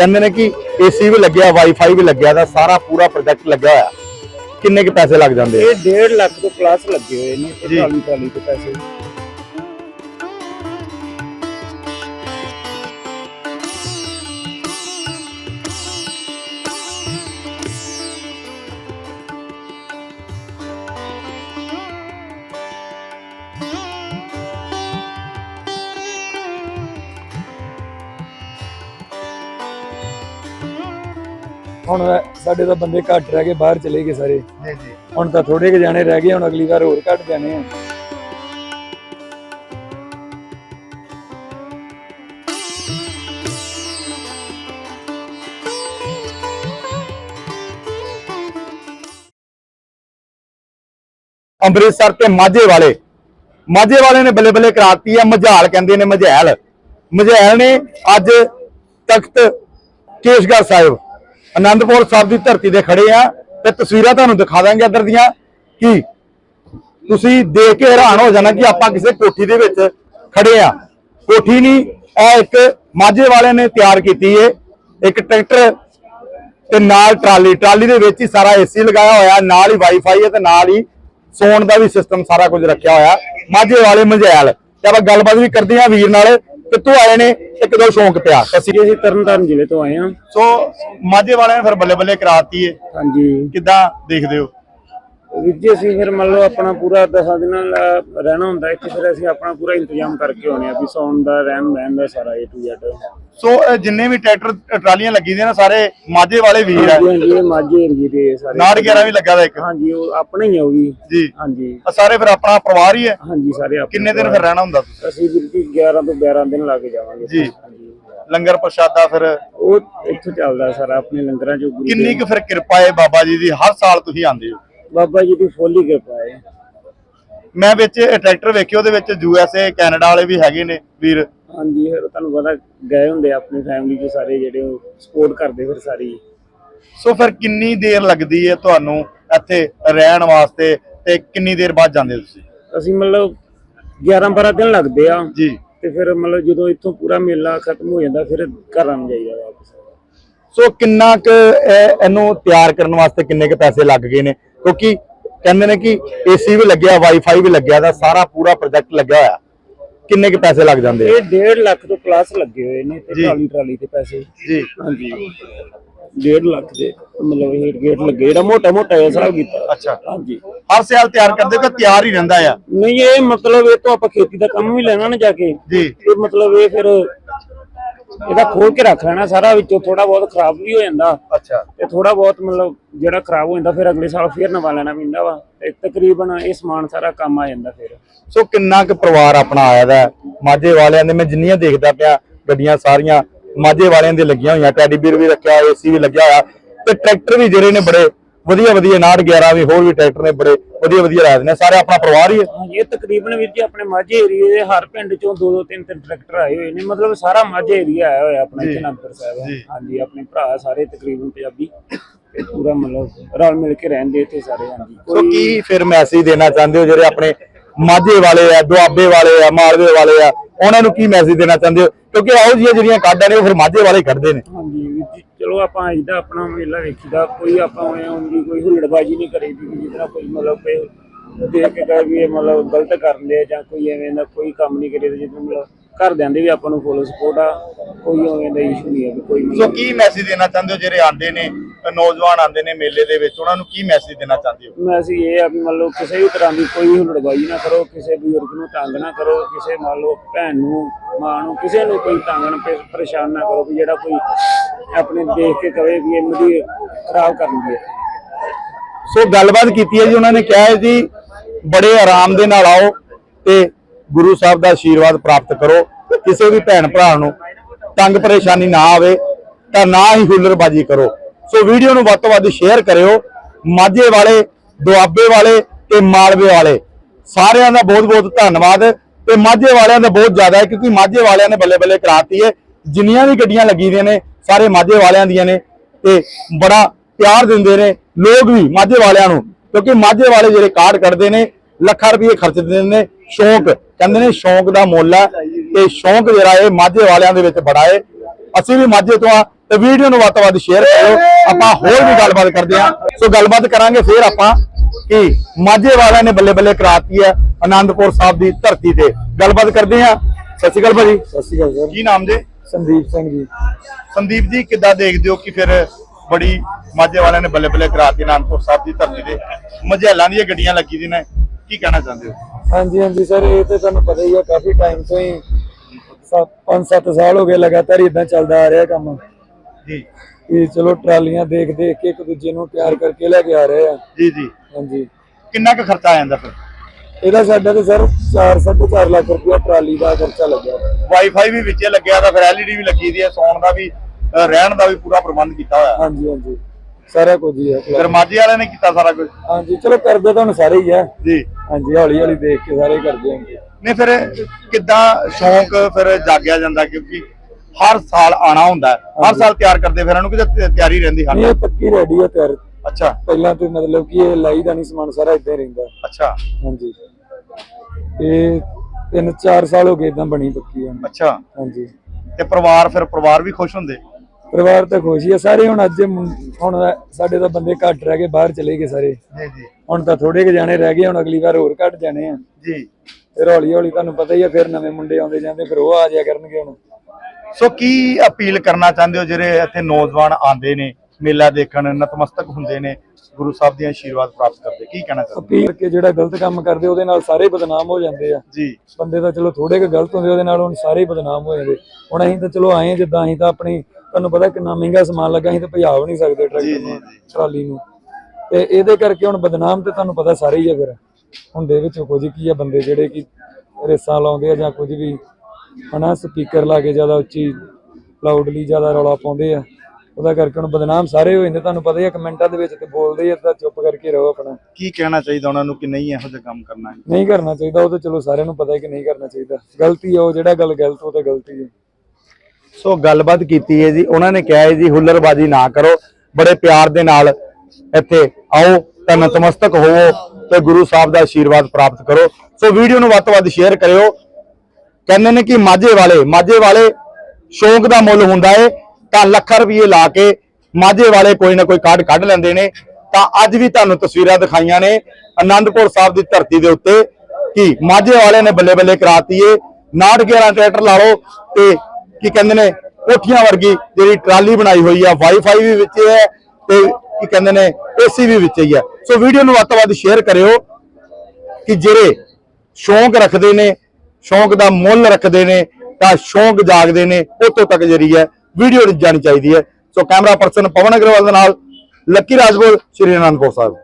ਕਹਿੰਦੇ ਨੇ ਕਿ ਏਸੀ ਵੀ ਲੱਗਿਆ ਵਾਈਫਾਈ ਵੀ ਲੱਗਿਆ ਦਾ ਸਾਰਾ ਪੂਰਾ ਪ੍ਰੋਜੈਕਟ ਲੱਗਿਆ ਹੋਇਆ। ਕਿੰਨੇ ਕੁ ਪੈਸੇ ਲੱਗ ਜਾਂਦੇ ਆ? ਇਹ 1.5 ਲੱਖ ਤੋਂ ਪਲੱਸ ਲੱਗੇ ਹੋਏ ਨੇ ਜੀ। 40 40 ਦੇ ਪੈਸੇ। ਹੁਣ ਸਾਡੇ ਤਾਂ ਬੰਦੇ ਘੱਟ ਰਹਿ ਗਏ ਬਾਹਰ ਚਲੇ ਗਏ ਸਾਰੇ। ਜੀ ਜੀ। ਹੁਣ ਤਾਂ ਥੋੜੇ ਕੁ ਜਾਣੇ ਰਹਿ ਗਏ ਹੁਣ ਅਗਲੀ ਵਾਰ ਹੋਰ ਘੱਟ ਜਾਣੇ ਆ। ਅੰਮ੍ਰਿਤਸਰ ਤੇ ਮਾਝੇ ਵਾਲੇ। ਮਾਝੇ ਵਾਲੇ ਨੇ ਬੱਲੇ ਬੱਲੇ ਕਰਾਤੀ ਆ ਮਝਾਲ ਕਹਿੰਦੇ ਨੇ ਮਝੈਲ। ਮਝੈਲ ਨੇ ਅੱਜ ਤਖਤ ਕੇਸ਼ਗੜ੍ਹ ਸਾਹਿਬ ਆਨੰਦਪੁਰ ਸਾਹਿਬ ਦੀ ਧਰਤੀ ਤੇ ਖੜੇ ਆ ਤੇ ਤਸਵੀਰਾਂ ਤੁਹਾਨੂੰ ਦਿਖਾ ਦਾਂਗੇ ਇੱਧਰ ਦੀਆਂ ਕਿ ਤੁਸੀਂ ਦੇਖ ਕੇ ਹੈਰਾਨ ਹੋ ਜਾਣਾ ਕਿ ਆਪਾਂ ਕਿਸੇ ਕੋਠੀ ਦੇ ਵਿੱਚ ਖੜੇ ਆ। ਕੋਠੀ ਨਹੀਂ, ਇਹ ਇੱਕ ਮਾਝੇ ਵਾਲੇ ਨੇ ਤਿਆਰ ਕੀਤੀ ਏ। ਇੱਕ ਟਰੈਕਟਰ ਤੇ ਨਾਲ ਟਰਾਲੀ ਟਰਾਲੀ ਦੇ ਵਿੱਚ ਹੀ ਸਾਰਾ ਏਸੀ ਲਗਾਇਆ ਹੋਇਆ, ਨਾਲ ਹੀ ਵਾਈਫਾਈ ਹੈ ਤੇ ਨਾਲ ਹੀ ਸੌਣ ਦਾ ਵੀ ਸਿਸਟਮ ਸਾਰਾ ਕੁਝ ਰੱਖਿਆ ਹੋਇਆ। ਮਾਝੇ ਵਾਲੇ ਮਝੈਲ। ਤੇ ਆਪਾਂ ਗੱਲਬਾਤ ਵੀ ਕਰਦੇ ਹਾਂ ਵੀਰ ਨਾਲ। ਕਿੱਥੋਂ ਆਏ ਨੇ ਇੱਕ ਦੋ ਸ਼ੌਂਕ ਪਿਆ? ਅਸੀਂ ਅਸੀਂ ਤਰਨਤਾਰਨ ਜ਼ਿਲ੍ਹੇ ਤੋਂ ਆਏ ਹਾਂ। ਸੋ ਮਾਝੇ ਵਾਲਿਆਂ ਨੇ ਫਿਰ ਬੱਲੇ ਬੱਲੇ ਕਰਾਤੀ ਏ। ਹਾਂਜੀ। ਕਿੱਦਾਂ ਦੇਖਦੇ ਹੋ? ਵੀਰ ਜੀ ਅਸੀਂ ਫਿਰ ਮੰਨ ਲਓ ਆਪਣਾ ਪੂਰਾ 10 ਦਿਨਾਂ ਦਾ ਰਹਿਣਾ ਹੁੰਦਾ ਇੱਥੇ ਫਿਰ ਅਸੀਂ ਆਪਣਾ ਪੂਰਾ ਇੰਤਜ਼ਾਮ ਕਰਕੇ ਆਉਣੇ ਆ ਵੀ ਸੌਣ ਦਾ ਰਹਿਣ ਬਹਿਣ ਦਾ ਸਾਰਾ A to Z ਸੋ ਇਹ ਜਿੰਨੇ ਵੀ ਟਰੈਕਟਰ ਟਰਾਲੀਆਂ ਲੱਗੀ ਦੀਆਂ ਨਾ ਸਾਰੇ ਮਾਝੇ ਵਾਲੇ ਵੀਰ ਆ। ਹਾਂਜੀ ਹਾਂਜੀ ਇਹ ਮਾਝੇ ਏਰੀਏ ਦੇ ਸਾਰੇ। ਨਾੜ 11 ਵੀ ਲੱਗਾ ਦਾ ਇੱਕ। ਹਾਂਜੀ ਉਹ ਆਪਣੇ ਹੀ ਆ ਉਹ ਵੀ। ਜੀ। ਹਾਂਜੀ। ਸਾਰੇ ਫਿਰ ਆਪਣਾ ਪਰਿਵਾਰ ਹੀ ਹੈ ਹਾਂਜੀ ਸਾਰੇ ਆਪਣੇ ਕਿੰਨੇ ਦਿਨ ਫਿਰ ਰਹਿਣਾ ਹੁੰਦਾ ਤੁਸੀਂ? ਅਸੀਂ ਵੀਰ ਜੀ 11 ਤੋਂ 12 ਦਿਨ ਲਾ ਕੇ ਜਾਵਾਂਗੇ। ਜੀ। ਹਾਂਜੀ। ਲੰਗਰ ਪ੍ਰਸ਼ਾਦਾ ਫਿਰ? ਉਹ ਇੱਥੋਂ ਚੱਲਦਾ ਸਾਰਾ ਆਪਣੇ ਲੰਗਰਾਂ ਚੋਂ ਗੁਰੂ ਕਿੰਨੀ ਕੁ ਫਿਰ ਕਿਰਪਾ ਹੈ ਬਾਬਾ ਜੀ ਦੀ? ਹਰ ਸਾਲ ਤੁਸੀਂ ਆਉਂਦੇ ਹੋ? ਬਾਬਾ ਜੀ ਦੀ ਫੁੱਲ ਕਿਰਪਾ ਹੈ ਮੈਂ ਵਿੱਚ ਇਹ ਟਰੈਕਟਰ ਵੇਖਿਆ ਉਹਦੇ ਵਿੱਚ ਯੂ ਐਸ ਏ ਕੈਨੇਡਾ ਵਾਲੇ ਵੀ ਹੈਗੇ ਨੇ ਵੀਰ। ਹਾਂਜੀ ਫਿਰ ਤੁਹਾਨੂੰ ਪਤਾ ਗਏ ਹੁੰਦੇ ਆ ਆਪਣੀ ਫੈਮਿਲੀ ਚ ਸਾਰੇ ਜਿਹੜੇ ਉਹ ਸਪੋਰਟ ਕਰਦੇ ਫਿਰ ਸਾਰੀ। ਸੋ ਫਿਰ ਕਿੰਨੀ ਦੇਰ ਲੱਗਦੀ ਹੈ ਤੁਹਾਨੂੰ ਇੱਥੇ ਰਹਿਣ ਵਾਸਤੇ ਤੇ ਕਿੰਨੀ ਦੇਰ ਬਾਅਦ ਜਾਂਦੇ ਤੁਸੀਂ? ਅਸੀਂ ਮਤਲਬ 11 12 ਦਿਨ ਲੱਗਦੇ ਆ। ਜੀ। ਤੇ ਫਿਰ ਮਤਲਬ ਜਦੋਂ ਇੱਥੋਂ ਪੂਰਾ ਮੇਲਾ ਖਤਮ ਹੋ ਜਾਂਦਾ ਫਿਰ ਘਰਾਂ ਨੂੰ ਜਾਈਦਾ ਵਾਪਸ। ਸੋ ਕਿੰਨਾ ਕੁ ਇਹ- ਇਹਨੂੰ ਤਿਆਰ ਕਰਨ ਵਾਸਤੇ ਕਿੰਨੇ ਕੁ ਪੈਸੇ ਲੱਗ ਗਏ ਨੇ? ਕਿਉਂਕਿ ਕਹਿੰਦੇ ਨੇ ਕਿ ਏਸੀ ਵੀ ਲੱਗਿਆ ਵਾਈਫਾਈ ਵੀ ਲੱਗਿਆ ਦਾ ਸਾਰਾ ਪੂਰਾ ਪ੍ਰੋਜੈਕਟ ਲੱਗਿਆ ਹੋਇਆ। ਕਿੰਨੇ ਕੁ ਪੈਸੇ ਲੱਗ ਜਾਂਦੇ ਆ? ਇਹ 1.5 ਲੱਖ ਤੋਂ ਪਲੱਸ ਲੱਗੇ ਹੋਏ ਨੇ ਤੇ ਜੀ। ਟਰਾਲੀ ਟਰਾਲੀ ਤੇ ਪੈਸੇ। ਜੀ। ਹਾਂਜੀ। 1.5 ਲੱਖ ਦੇ ਮਤਲਬ ਇਹ ਗੇਟ ਲੱਗੇ ਜਿਹੜਾ ਮੋਟਾ ਮੋਟਾ ਜਿਹਾ ਹਿਸਾਬ ਕੀਤਾ। ਅੱਛਾ। ਹਾਂਜੀ। ਹਰ ਸਾਲ ਤਿਆਰ ਕਰਦੇ ਹੋ ਕਿ ਤਿਆਰ ਹੀ ਰਹਿੰਦਾ ਆ? ਨਹੀਂ ਇਹ ਮਤਲਬ ਇਹ ਤੋਂ ਆਪਾਂ ਖੇਤੀ ਦਾ ਕੰਮ ਵੀ ਲੈਣਾ ਨਾ ਜਾ ਕੇ। ਜੀ। ਇਹ ਮਤਲਬ ਇਹ ਫਿਰ ਇਹਦਾ ਖੋਲ ਕੇ ਰੱਖ ਲੈਣਾ ਸਾਰਾ ਵਿੱਚੋਂ ਥੋੜਾ ਬਹੁਤ ਖਰਾਬ ਵੀ ਹੋ ਜਾਂਦਾ। ਅੱਛਾ। ਤੇ ਥੋੜਾ ਬਹੁਤ ਮਤਲਬ ਜਿਹੜਾ ਖਰਾਬ ਹੋ ਜਾਂਦਾ ਫਿਰ ਅਗਲੇ ਸਾਲ ਫੇਰ ਨਵਾ ਲੈਣਾ ਪੈਂਦਾ ਵਾ। ਤੇ ਤਕਰੀਬਨ ਇਹ ਸਮਾਨ ਸਾਰਾ ਕੰਮ ਆ ਜਾਂਦਾ ਫਿਰ। ਸੋ ਕਿੰਨਾ ਕੁ ਪਰਿਵਾਰ ਆਪਣਾ ਆਇਆ ਦਾ। ਮਾਝੇ ਵਾਲਿਆਂ ਦੇ ਮੈਂ ਜਿੰਨੀਆਂ ਦੇਖਦਾ ਪਿਆ ਗੱਡੀਆਂ ਸਾਰੀਆਂ ਮਾਝੇ ਵਾਲਿਆਂ ਦੇ ਲੱਗੀਆਂ ਹੋਈਆਂ ਟੈਡੀ ਬੀਰ ਵੀ ਰੱਖਿਆ ਏਸੀ ਵੀ ਲੱਗਿਆ ਹੋਇਆ। ਤੇ ਟਰੈਕਟਰ ਵੀ ਜਿਹੜੇ ਨੇ ਬੜੇ ਵਧੀਆ ਵਧੀਆ 911 ਵੀ ਹੋਰ ਵੀ ਟਰੈਕਟਰ ਨੇ ਬੜੇ ਵਧੀਆ ਵਧੀਆ ਲਾਏ ਨੇ ਸਾਰੇ ਆਪਣਾ ਪਰਿਵਾਰ ਹੀ ਇਹ ਤਕਰੀਬਨ ਵੀਰ ਜੀ ਆਪਣੇ ਮਾਝੇ ਏਰੀਏ ਦੇ ਹਰ ਪਿੰਡ ਚੋਂ ਦੋ ਦੋ ਤਿੰਨ ਤਿੰਨ ਟਰੈਕਟਰ ਆਏ ਹੋਏ ਨੇ ਮਤਲਬ ਸਾਰਾ ਮਾਝੇ ਏਰੀਆ ਆਇਆ ਹੋਇਆ ਆਪਣਾ ਇੱਥੇ ਸਾਹਿਬ। ਜੀ। ਹਾਂਜੀ ਆਪਣੇ ਭਰਾ ਸਾਰੇ ਤਕਰੀਬਨ ਪੰਜਾਬੀ ਤੇ ਪੂਰਾ ਮਤਲਬ ਰਲ ਮਿਲ ਕੇ ਰਹਿੰਦੇ ਇੱਥੇ ਸਾਰੇ ਹਾਂਜੀ। ਸੋ ਕੀ ਫਿਰ ਮੈਸੇਜ ਦੇਣਾ ਚਾਹੁੰਦੇ ਹੋ ਜਿਹੜੇ ਆਪਣੇ ਮਾਝੇ ਵਾਲੇ ਆ ਦੁਆਬੇ ਵਾਲੇ ਆ ਮਾਲਵੇ ਵਾਲੇ ਆ ਉਹਨਾਂ ਨੂੰ ਕੀ ਮੈਸੇਜ ਦੇਣਾ ਚਾਹੁੰਦੇ ਹੋ? ਕਿਉਂਕਿ ਇਹੋ ਜਿਹੀਆਂ ਜਿਹੜੀਆਂ ਕਾਢਾਂ ਨੇ ਉਹ ਫਿਰ ਮਾਝੇ ਵਾਲੇ ਕੱਢਦੇ ਨੇ। ਹਾਂਜੀ ਜੀ ਚਲੋ ਆਪਾਂ ਇਹਦਾ ਆਪਣਾ ਮੇਲਾ ਵੇਖੀਦਾ ਕੋਈ ਆਪਾਂ ਐ ਹੁੰਦੀ ਕੋਈ ਹੁਲੜਬਾਜੀ ਨਹੀਂ ਕਰੀਦੀ ਵੀ ਜਿਹਦਾ ਕੋਈ ਮਤਲਬ ਕਿ ਦੇਖ ਕੇ ਕਹੇ ਵੀ ਇਹ ਮਤਲਬ ਗਲਤ ਕਰਦੇ ਆ ਜਾਂ ਕੋਈ ਐਵੇਂ ਦਾ ਕੋਈ ਕੰਮ ਨਹੀਂ ਕਰੀਦਾ ਜਿੱਦਾਂ ਮਤਲਬ ਘਰਦਿਆਂ ਦੇ ਵੀ ਆਪਾਂ ਨੂੰ ਫੁੱਲ ਸਪੋਰਟ ਆ ਕੋਈ ਐਵੇਂ ਦਾ ਇਸ਼ੂ ਨਹੀਂ ਹੈ ਵੀ ਕੋਈ ਸੋ ਕੀ ਮੈਸੇਜ ਦੇਣਾ ਚਾਹੁੰਦੇ ਹੋ ਜਿਹੜੇ ਆਉਂਦੇ ਨੇ ਨੌਜਵਾਨ ਆਉਂਦੇ ਨੇ ਮੇਲੇ ਦੇ ਵਿੱਚ ਉਹਨਾਂ ਨੂੰ ਕੀ ਮੈਸੇਜ ਦੇਣਾ ਚਾਹੁੰਦੇ ਹੋ? ਮੈਂ ਅਸੀਂ ਇਹ ਆ ਵੀ ਮੰਨ ਲਓ ਕਿਸੇ ਵੀ ਤਰ੍ਹਾਂ ਦੀ ਕੋਈ ਹੁਲੜਬਾਜੀ ਨਾ ਕਰੋ ਕਿਸੇ ਬਜ਼ੁਰਗ ਨੂੰ ਤੰਗ ਨਾ ਕਰੋ ਕਿਸੇ ਮੰਨ ਲਓ ਭੈਣ ਨੂੰ ਮਾਂ ਨੂੰ ਕਿਸੇ ਨੂੰ ਕੋਈ ਤੰਗ ਨਾ ਪੇ- ਪਰੇਸ਼ਾਨ ਨਾ ਕਰੋ ਵੀ ਜਿਹੜਾ ਕੋਈ ਆਪਣੇ ਦੇਖ ਕੇ ਕਵੇ ਵੀ ਇਹ ਮੇਰੀ ਖਰਾਬ ਕਰਨਗੇ ਸੋ ਗੱਲਬਾਤ ਕੀਤੀ ਹੈ ਜੀ, ਉਹਨਾਂ ਨੇ ਕਿਹਾ ਹੈ ਜੀ, ਬੜੇ ਆਰਾਮ ਦੇ ਨਾਲ ਆਓ ਤੇ ਗੁਰੂ ਸਾਹਿਬ ਦਾ ਆਸ਼ੀਰਵਾਦ ਪ੍ਰਾਪਤ ਕਰੋ, ਕਿਸੇ ਵੀ ਭੈਣ ਭਰਾ ਨੂੰ ਤੰਗ ਪਰੇਸ਼ਾਨੀ ਨਾ ਆਵੇ ਤਾਂ ਨਾ ਹੀ ਹੁੱਲੜਬਾਜੀ ਕਰੋ। ਸੋ ਵੀਡੀਓ ਨੂੰ ਵੱਧ ਤੋਂ ਵੱਧ ਸ਼ੇਅਰ ਕਰਿਓ, ਮਾਝੇ ਵਾਲੇ, ਦੁਆਬੇ ਵਾਲੇ ਤੇ ਮਾਲਵੇ ਵਾਲੇ। ਸਾਰਿਆਂ ਦਾ ਬਹੁਤ ਬਹੁਤ ਧੰਨਵਾਦ ਤੇ ਮਾਝੇ ਵਾਲਿਆਂ ਦਾ ਬਹੁਤ ਜ਼ਿਆਦਾ ਹੈ, ਕਿਉਂਕਿ ਮਾਝੇ ਵਾਲਿਆਂ ਨੇ ਬੱਲੇ ਬੱਲੇ ਕਰਾਤੀ ਹੈ। ਜਿੰਨੀਆਂ ਵੀ ਗੱਡੀਆਂ ਲੱਗੀ ਦੀਆਂ ਨੇ ਸਾਰੇ ਮਾਝੇ ਵਾਲਿਆਂ ਦੀਆਂ ਨੇ ਤੇ ਬੜਾ ਪਿਆਰ ਦਿੰਦੇ ਨੇ ਲੋਕ ਵੀ ਮਾਝੇ ਵਾਲਿਆਂ ਨੂੰ ਕਿਉਂਕਿ ਮਾਝੇ ਵਾਲੇ ਜਿਹੜੇ ਕਾਰਡ ਕੱਢਦੇ ਨੇ ਲੱਖਾਂ ਰੁਪਏ ਖਰਚ ਦਿੰਦੇ ਨੇ ਸ਼ੌਂਕ ਕਹਿੰਦੇ ਨੇ ਸ਼ੌਂਕ ਦਾ ਮੁੱਲ ਹੈ ਤੇ ਸ਼ੌਂਕ ਜਿਹੜਾ ਇਹ ਮਾਝੇ ਵਾਲਿਆਂ ਦੇ ਵਿੱਚ ਬੜਾ ਹੈ। ਅਸੀਂ ਵੀ ਮਾਝੇ ਤੋਂ ਆ ਤੇ ਵੀਡੀਓ ਨੂੰ ਵੱਧ ਤੋਂ ਵੱਧ ਸ਼ੇਅਰ ਕਰੋ ਆਪਾਂ ਹੋਰ ਵੀ ਗੱਲਬਾਤ ਕਰਦੇ ਆ ਸੋ ਗੱਲਬਾਤ ਕਰਾਂਗੇ ਫਿਰ ਆਪਾਂ ਕਿ ਮਾਝੇ ਵਾਲਿਆਂ ਨੇ ਬੱਲੇ ਬੱਲੇ ਕਰਾਤੀ ਹੈ ਆਨੰਦਪੁਰ ਸਾਹਿਬ ਦੀ ਧਰਤੀ ਤੇ। ਗੱਲਬਾਤ ਕਰਦੇ ਆ ਸਤਿ ਸ਼੍ਰੀ ਅਕਾਲ ਭਾਜੀ। ਸਤਿ ਸ਼੍ਰੀ ਅਕਾਲ ਸਰ। ਕੀ ਨਾਮ ਜੀ? ਸੰਦੀਪ ਸਿੰਘ ਜੀ। ਸੰਦੀਪ ਜੀ ਕਿੱਦਾਂ ਦੇਖਦੇ ਹੋ ਕਿ ਫਿਰ ਬੜੀ ਮਾਝੇ ਵਾਲਿਆਂ ਨੇ ਬੱਲੇ ਬੱਲੇ ਕਰਾਤੀ ਆਨੰਦਪੁਰ ਸਾਹਿਬ ਦੀ ਧਰਤੀ ਤੇ? ਮਝੈਲਾਂ ਦੀਆਂ ਗੱਡੀਆਂ ਲੱਗੀ ਦੀਆਂ ਨੇ ਕੀ ਕਹਿਣਾ ਚਾਹੁੰਦੇ ਹੋ? ਹਾਂਜੀ ਹਾਂਜੀ ਸਰ ਇਹ ਤੇ ਤੁਹਾਨੂੰ ਪਤਾ ਹੀ ਆ ਕਾਫੀ ਟਾਈਮ ਤੋਂ ਹੀ 5-7 ਸਾਲ ਹੋ ਗਏ ਲਗਾਤਾਰ ਇਦਾਂ ਚੱਲਦਾ ਆ ਰਿਹਾ ਕੰਮ। ਜੀ। ਕਿ ਚਲੋ ਟਰਾਲੀਆਂ ਦੇਖ ਦੇਖ ਕੇ ਇੱਕ ਦੂਜੇ ਨੂੰ ਤਿਆਰ ਕਰਕੇ ਲੈ ਕੇ ਆ ਰਹੇ ਆ। ਜੀ ਜੀ। ਹਾਂਜੀ। ਕਿੰਨਾ ਕੁ ਖਰਚਾ ਆ ਜਾਂਦਾ ਫਿਰ? ਇਹਦਾ ਸਾਡਾ ਤੇ ਸਰ 4-4.5 ਲੱਖ ਰੁਪਇਆ ਟਰਾਲੀ ਦਾ ਖਰਚਾ ਲੱਗਿਆ। ਵਾਈਫਾਈ ਵੀ ਵਿੱਚੇ ਲੱਗਿਆ ਤਾਂ ਫਿਰ ਐਲਈਡੀ ਵੀ ਲੱਗੀ ਦੀ ਹੈ ਸੌਣ ਦਾ ਵੀ ਅ, ਰਹਿਣ ਦਾ ਵੀ ਪੂਰਾ ਪ੍ਰਬੰਧ ਕੀਤਾ ਹੋਇਆ। ਹਾਂਜੀ ਹਾਂਜੀ। ਸਾਰਾ ਕੁਝ ਹੀ ਹੈ। ਫਿਰ ਮਾਝੇ ਵਾਲਿਆਂ ਨੇ ਕੀਤਾ ਸਾਰਾ ਕੁਝ? ਹਾਂਜੀ ਚਲੋ ਕਰਦੇ ਤਾਂ ਹੁਣ ਸਾਰੇ ਹੀ ਆ। ਜੀ। ਹਾਂਜੀ ਹੌਲੀ ਹੌਲੀ ਦੇਖ ਕੇ ਸਾਰੇ ਕਰਦੇ ਆਂਗੇ। ਨਹੀਂ ਫਿਰ ਕਿੱਦਾਂ ਸ਼ੌਂਕ ਫਿਰ ਜਾਗਿਆ ਜਾਂਦਾ? ਕਿਉਂਕਿ ਹਰ ਸਾਲ ਆਣਾ ਹੁੰਦਾ ਹੈ। ਹਰ ਸਾਲ ਤਿਆਰ ਕਰਦੇ ਫਿਰ ਇਹਨੂੰ ਕਿਤੇ ਤਿਆਰੀ ਰਹਿੰਦੀ ਨਹੀਂ ਹਨ ਇਹ ਪੱਕੀ ਰੈਡੀ ਆ ਤਿਆਰ। ਅੱਛਾ। ਪਹਿਲਾਂ ਤੋਂ ਮਤਲਬ ਕਿ ਇਹ ਲਾਈ ਦਾ ਨਹੀਂ ਸਮਾਨ ਸਾਰਾ ਇਦਾਂ ਹੀ ਰਹਿੰਦਾ। ਅੱਛਾ। ਹਾਂਜੀ। ਇਹ ਤਿੰਨ ਚਾਰ ਸਾਲ ਹੋ ਗਏ ਇਦਾਂ ਬਣੀ ਪੱਕੀ ਆ। ਅੱਛਾ। ਹਾਂਜੀ। ਤੇ ਪਰਿਵਾਰ ਫਿਰ ਪਰਿਵਾਰ ਵੀ ਖੁਸ਼ ਹੁੰਦੇ? ਪਰਿਵਾਰ ਤਾਂ ਖੁਸ਼ ਹੀ ਆ। ਸਾਰੇ ਹੁਣ ਅੱਜ ਮੁੰ- ਹੁਣ ਸਾਡੇ ਤਾਂ ਬੰਦੇ ਘੱਟ ਰਹਿ ਗਏ ਬਾਹਰ ਚਲੇ ਗਏ ਸਾਰੇ। ਜੀ ਜੀ। ਹੁਣ ਤਾਂ ਥੋੜੇ ਕੁ ਜਾਣੇ ਰਹਿ ਗਏ ਹੁਣ ਅਗਲੀ ਵਾਰ ਹੋਰ ਘੱਟ ਜਾਣੇ ਆ। ਜੀ। ਫਿਰ ਹੌਲੀ ਹੌਲੀ ਤੁਹਾਨੂੰ ਪਤਾ ਹੀ ਆ ਫਿਰ ਨਵੇਂ ਮੁੰਡੇ ਆਉਂਦੇ ਜਾਂਦੇ ਫਿਰ ਉਹ ਆ ਜਾਇਆ ਕਰਨਗੇ ਹੁਣ। ਸੋ ਕੀ ਅਪੀਲ ਕਰਨਾ ਚਾਹੁੰਦੇ ਹੋ ਜਿਹੜੇ ਇੱਥੇ ਨੌਜਵਾਨ ਆਉਂਦੇ ਨੇ? ਮੇਲਾ ਦੇਖਣ ਨਤਮਸਤਕ ਹੁੰਦੇ ਨੇ ਗੁਰੂ ਸਾਹਿਬ ਦੀਆਂ ਆਸ਼ੀਰਵਾਦ ਪ੍ਰਾਪਤ ਕਰਦੇ। ਕੀ ਕਹਿਣਾ ਚਾਹੁੰਦੇ ਅਪੀਲ ਕਰਕੇ ਜਿਹੜਾ ਗਲਤ ਕੰਮ ਕਰਦੇ ਉਹਦੇ ਨਾਲ ਸਾਰੇ ਬਦਨਾਮ ਹੋ ਜਾਂਦੇ ਆ। ਜੀ। ਬੰਦੇ ਤਾਂ ਚਲੋ ਥੋੜੇ ਕੁ ਗਲਤ ਹੁੰਦੇ ਉਹਦੇ ਨਾਲ ਹੁਣ ਸਾਰੇ ਬਦਨਾਮ ਹੋ ਜਾਂਦੇ। ਹੁਣ ਅਸੀਂ ਤਾਂ ਚਲੋ ਆਏ ਜਿੱਦਾਂ ਅਸੀਂ ਤਾਂ ਆਪਣੀ ਤੁਹਾਨੂੰ ਪਤਾ ਕਿੰਨਾ ਮਹਿੰਗਾ ਸਮਾਨ ਲੱਗਾ ਅਸੀਂ ਤਾਂ ਭਜਾ ਵੀ ਨਹੀਂ ਸਕਦੇ ਟਰੈਕਟਰ ਨੂੰ ਟਰਾਲੀ ਨੂੰ। ਤੇ ਇਹਦੇ ਕਰਕੇ ਹੁਣ ਬਦਨਾਮ ਤੇ ਤੁਹਾਨੂੰ ਪਤਾ ਸਾਰੇ ਹੀ ਆ ਫਿਰ। ਹੁੰਦੇ ਵਿੱਚ ਕੁਝ ਕੀ ਆ ਬੰਦੇ ਜਿਹੜੇ ਕਿ ਰੇਸਾਂ ਲਾਉਂਦੇ ਆ ਜਾਂ ਕੁਝ ਵੀ ਹਨਾ ਸਪੀਕਰ ਲਾ ਕੇ ਜ਼ਿਆਦਾ ਉੱਚੀ ਲਾਊਡਲੀ ਜ਼ਿਆਦਾ ਰੌਲਾ ਪਾਉਂਦੇ ਆ। ਉਹਦਾ ਕਰਕੇ ਹੁਣ ਬਦਨਾਮ ਸਾਰੇ ਹੋ ਜਾਂਦੇ ਤੁਹਾਨੂੰ ਪਤਾ ਹੀ ਆ ਕਮੈਂਟਾਂ ਦੇ ਵਿੱਚ ਤੇ ਬੋਲਦੇ ਆ ਤਾਂ ਚੁੱਪ ਕਰਕੇ ਰਹੋ ਆਪਣਾ। ਕੀ ਕਹਿਣਾ ਚਾਹੀਦਾ ਉਹਨਾਂ ਨੂੰ ਕਿ ਨਹੀਂ ਇਹੋ ਜਿਹਾ ਕੰਮ ਕਰਨਾ ਹੈ? ਨਹੀਂ ਕਰਨਾ ਚਾਹੀਦਾ ਉਹ ਤਾਂ ਚਲੋ ਸਾਰਿਆਂ ਨੂੰ ਪਤਾ ਹੈ ਕਿ ਨਹੀਂ ਕਰਨਾ ਚਾਹੀਦਾ। ਗਲਤੀ ਆ ਉਹ ਜਿਹੜਾ ਗੱਲ ਗਲਤ ਉਹ ਤਾਂ ਗਲਤੀ ਹੈ ਸੋ ਗੱਲਬਾਤ ਕੀਤੀ ਹੈ ਜੀ ਉਹਨਾਂ ਨੇ ਕਿਹਾ ਹੈ ਜੀ ਹੁੱਲੜਬਾਜ਼ੀ ਨਾ ਕਰੋ ਬੜੇ ਪਿਆਰ ਦੇ ਨਾਲ ਇੱਥੇ ਆਓ ਤਾਂ ਨਤਮਸਤਕ ਹੋਵੋ ਤੇ ਗੁਰੂ ਸਾਹਿਬ ਦਾ ਆਸ਼ੀਰਵਾਦ ਪ੍ਰਾਪਤ ਕਰੋ। ਸੋ ਵੀਡੀਓ ਨੂੰ ਵੱਧ ਤੋਂ ਵੱਧ ਸ਼ੇਅਰ ਕਰਿਓ। ਕਹਿੰਦੇ ਨੇ ਕਿ ਮਾਝੇ ਵਾਲੇ ਮਾਝੇ ਵਾਲੇ ਸ਼ੌਂਕ ਦਾ ਮੁੱਲ ਹੁੰਦਾ ਏ ਤਾਂ ਲੱਖਾਂ ਰੁਪਏ ਲਾ ਕੇ ਮਾਝੇ ਵਾਲੇ ਕੋਈ ਨਾ ਕੋਈ ਕਾਰਡ ਕੱਢ ਲੈਂਦੇ ਨੇ। ਤਾਂ ਅੱਜ ਵੀ ਤੁਹਾਨੂੰ ਤਸਵੀਰਾਂ ਦਿਖਾਈਆਂ ਨੇ ਆਨੰਦਪੁਰ ਸਾਹਿਬ ਦੀ ਧਰਤੀ ਦੇ ਉੱਤੇ ਕਿ ਮਾਝੇ ਵਾਲਿਆਂ ਨੇ ਬੱਲੇ ਬੱਲੇ ਕਰਾਤੀ ਏ। 911 ਟਰੈਕਟਰ ਲਾ ਲਓ ਤੇ ਕੀ ਕਹਿੰਦੇ ਨੇ, ਕੋਠੀਆਂ ਵਰਗੀ ਜਿਹੜੀ ਟਰਾਲੀ ਬਣਾਈ ਹੋਈ ਆ ਵਾਈਫਾਈ ਵੀ ਵਿੱਚ ਹੈ ਤੇ ਕੀ ਕਹਿੰਦੇ ਨੇ ਏਸੀ ਵੀ ਵਿੱਚ ਹੀ ਹੈ ਸੋ ਵੀਡੀਓ ਨੂੰ ਵੱਧ ਤੋਂ ਵੱਧ ਸ਼ੇਅਰ ਕਰਿਓ ਕਿ ਜਿਹੜੇ ਸ਼ੌਂਕ ਰੱਖਦੇ ਨੇ, ਸ਼ੌਂਕ ਦਾ ਮੁੱਲ ਰੱਖਦੇ ਨੇ, ਤਾਂ ਸ਼ੌਂਕ ਜਾਗਦੇ ਨੇ ਉਤੋਂ ਤੱਕ ਜਿਹੜੀ ਹੈ ਵੀਡੀਓ ਜਾਣੀ ਚਾਹੀਦੀ ਹੈ। So camera person Pawan Agarwal ਦੇ ਨਾਲ, ਲੱਕੀ ਰਾਜਪੁਰ ਸ਼੍ਰੀ ਅਨੰਦਪੁਰ ਸਾਹਿਬ।